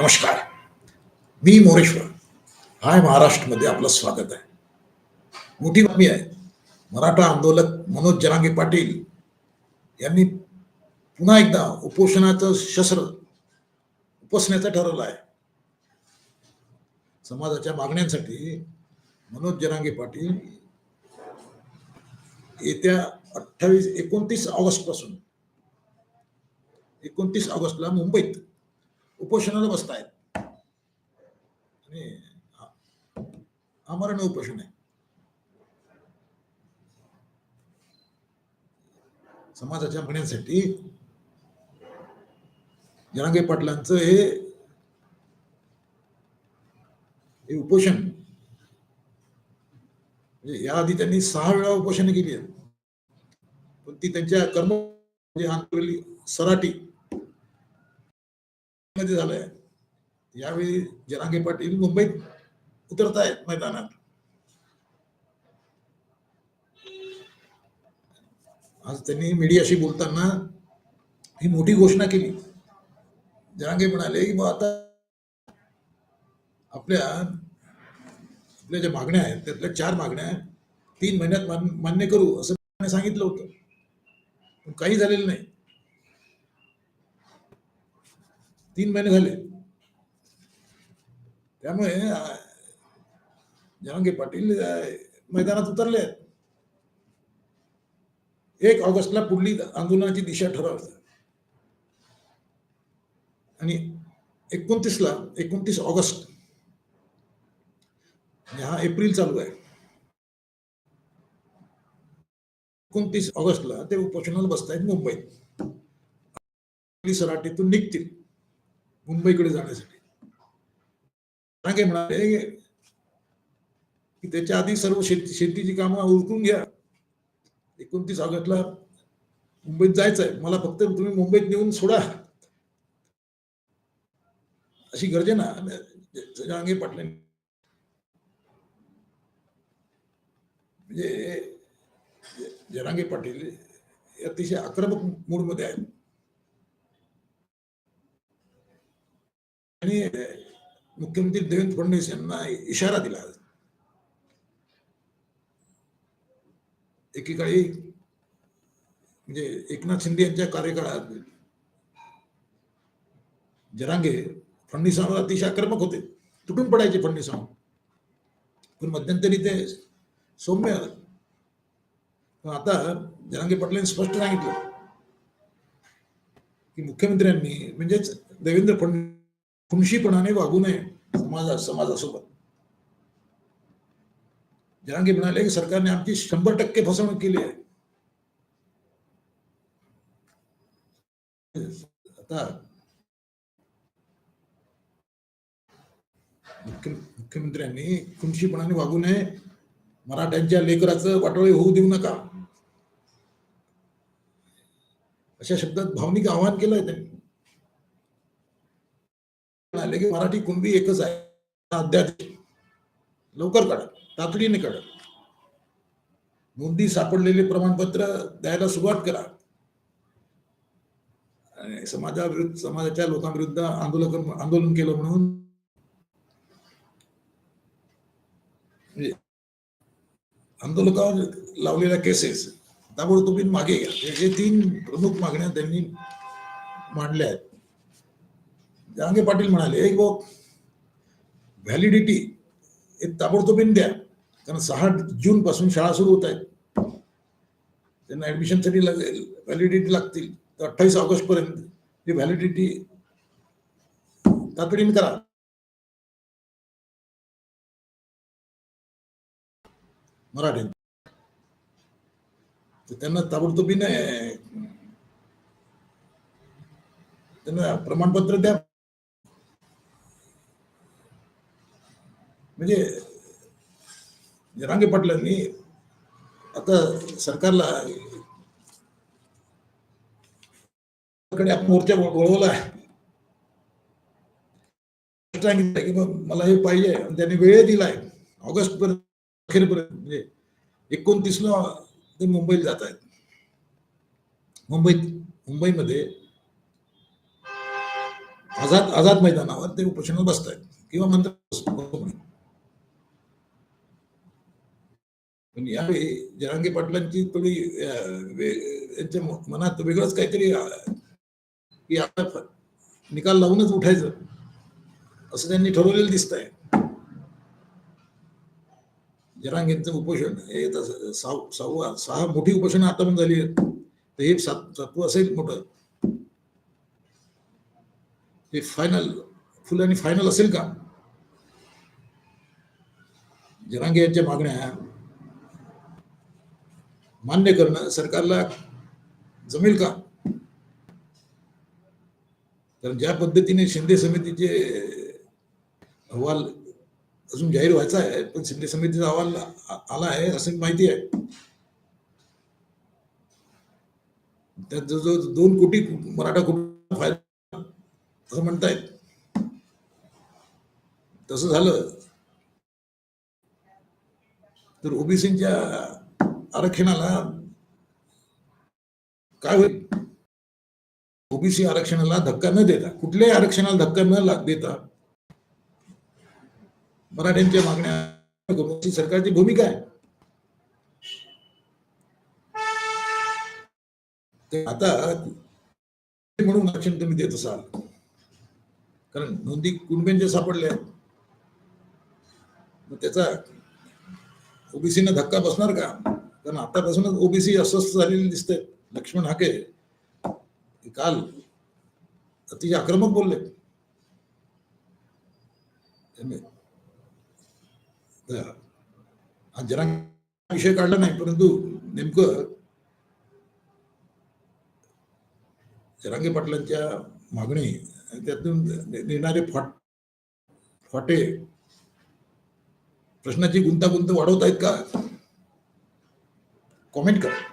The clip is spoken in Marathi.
नमस्कार. मी मोरेश्वर. हाय महाराष्ट्रमध्ये आपलं स्वागत आहे. मोठी बातमी आहे. मराठा आंदोलक मनोज जरांगे पाटील यांनी पुन्हा एकदा उपोषणाचं शस्त्र उपसण्याचं ठरवलं आहे. समाजाच्या मागण्यांसाठी मनोज जरांगे पाटील येत्या अठ्ठावीस एकोणतीस ऑगस्टपासून एकोणतीस ऑगस्टला मुंबईत उपोषणाला बसतायत. आणि आमरण उपोषण आहे. समाजाच्या म्हणण्यासाठी जनांगे पाटलांचं हे हे उपोषण म्हणजे याआधी त्यांनी सहा वेळा उपोषण केली आहेत. पण ती त्यांच्या कर्म म्हणजे सराटी मध्ये झालंय? यावेळी जनांगे पाटील मुंबईत उतरत आहेत मैदानात. आज त्यांनी मीडियाशी बोलताना ही मोठी घोषणा केली. जनांगे म्हणाले की मग आता आपल्या आपल्या ज्या मागण्या आहेत त्यातल्या चार मागण्या तीन महिन्यात मान- मान्य करू असं त्यांनी सांगितलं होतं. पण काही झालेलं नाही. तीन महिने झाले. त्यामुळे जहांगीर पाटील मैदानात उतरले. आहेत एक ऑगस्टला पुढली आंदोलनाची दिशा ठरवतात आणि एकोणतीसला एकोणतीस ऑगस्ट हा एप्रिल चालू आहे. एकोणतीस ऑगस्टला ते उपोषणाला बसतायत मुंबईत. सराटीतून निघतील. मुंबईकडे जाण्यासाठी. काय म्हणाले की त्याच्या आधी सर्व शेती शेतीची कामं उरकून घ्या. एकोणतीस ऑगस्टला मुंबईत जायचं आहे मला फक्त तुम्ही मुंबईत नेऊन सोडा. अशी गर्जना जहांगीर पाटलांनी. म्हणजे जरांगे पाटील हे अतिशय आक्रमक मूडमध्ये आहेत. आणि मुख्यमंत्री देवेंद्र फडणवीस यांना इशारा दिला. एकेकाळी म्हणजे एकनाथ शिंदे यांच्या कार्यकाळात जरांगे फडणवीसांवर अतिशय आक्रमक होते. तुटून पडायचे फडणवीसांवर. पण मध्यंतरी ते सौम्य आलं पण आता जरांगे पाटलांनी स्पष्ट सांगितलं की मुख्यमंत्र्यांनी म्हणजेच देवेंद्र फडणवीस खुमशीपणाने वागू नये समाजा समाजासोबत. जरांगे म्हणाले की सरकारने आमची शंभर टक्के फसवणूक केली आहे. आता मुख्यमंत्र्यांनी खुमशीपणाने वागू नये. मराठ्यांच्या लेकराचं वाटोळी होऊ देऊ नका. अशा शब्दात भावनिक आवाहन केलंय त्यांनी. म्हणाले की मराठी कुणबी एकच आहे. अध्यादेश. लवकर काढा. तातडीने काढा. नोंदी सापडलेले प्रमाणपत्र द्यायला सुरुवात करा. आणि समाजाविरुद्ध समाजाच्या लोकांविरुद्ध आंदोलन आंदोलन केलं म्हणून. म्हणजे आंदोलकावर लावलेल्या केसेस ताबडतोबीन मागे घ्या. हे जे तीन प्रमुख मागण्या त्यांनी मांडल्या आहेत. जहांगीर पाटील म्हणाले की व्हॅलिडिटी हे ताबडतोबीन द्या. कारण सहा जून पासून शाळा सुरू होत आहेत. त्यांना ऍडमिशनसाठी व्हॅलिडिटी लागतील. तर अठ्ठावीस ऑगस्ट पर्यंत ही व्हॅलिडिटी तातडीने करा. मराठीत. तर त्यांना ताबडतोबीने त्यांना प्रमाणपत्र द्या. म्हणजे रांगे पाटलांनी आता सरकारला कडे आपण मोर्चा वळवला आहे. सांगितलं की मला हे पाहिजे आणि त्यांनी वेळ दिलाय. ऑगस्ट पर्यंत अखेरपर्यंत म्हणजे एकोणतीसला ते मुंबईला जात आहेत. मुंबईत मुंबईमध्ये आझाद आझाद मैदानावर ते उपोषणाला बसतायत. किंवा मंत्र बसतो म्हणे. पण यावेळी जरांगे पाटलांची थोडी यांच्या मनात वेगळंच काहीतरी की आता निकाल लावूनच उठायचं असं त्यांनी ठरवलेलं दिसत आहे जरांगेंचं उपोषण हे सहा सहावा सहा मोठी उपोषण आता पण झाली आहेत. तर हे सात सातवं असेल मोठं. हे फायनल फुल आणि फायनल असेल का? जरांगे यांच्या मागण्या मान्य करणं सरकारला जमेल का? कारण ज्या पद्धतीने शिंदे समितीचे अहवाल अजून जाहीर व्हायचा आहे पण शिंदे समितीचा अहवाल आला आहे असं माहिती आहे. त्यात जवळजवळ दोन कोटी मराठा कुटुंब फायदा असं म्हणतायत. तसं झालं तर ओबीसीच्या आरक्षणाला काय होईल? ओबीसी आरक्षणाला धक्का न देता कुठल्याही आरक्षणाला धक्का न लाग देता मराठ्यांच्या मागण्या सरकारची भूमिका आहे. आता म्हणून आरक्षण तुम्ही देत असाल. कारण नोंदी कुणब्यांच्या सापडल्या आहेत. त्याचा ओबीसीना धक्का बसणार का? कारण आतापासूनच ओबीसी अस्वस्थ झालेले दिसत आहेत लक्ष्मण हाके काल अतिशय आक्रमक बोलले. हा जरा विषय काढला नाही परंतु नेमकं जरांगे पाटलांच्या मागणी त्यातून येणारे फाट फाटे प्रश्नाची गुंतागुंत वाढवत आहेत का? कॉमेंट करा.